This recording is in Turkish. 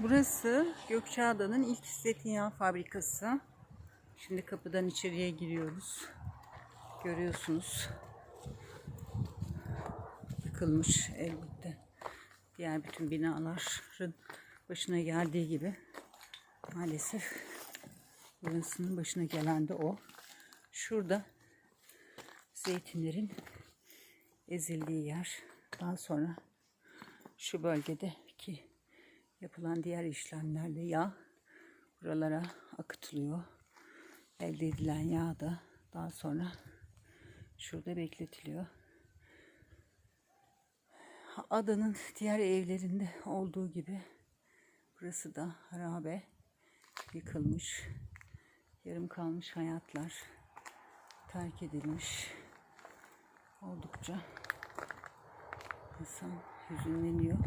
Burası Gökçeada'nın ilk zeytinyağı fabrikası. Şimdi kapıdan içeriye giriyoruz. Görüyorsunuz. Yıkılmış elbette. Diğer bütün binaların başına geldiği gibi maalesef burasının başına gelen de o. Şurada zeytinlerin ezildiği yer. Daha sonra şu bölgedeki yapılan diğer işlemlerle yağ buralara akıtılıyor. Elde edilen yağ da daha sonra şurada bekletiliyor. Adanın diğer evlerinde olduğu gibi burası da harabe yıkılmış, yarım kalmış hayatlar terk edilmiş. Oldukça insan hüzünleniyor.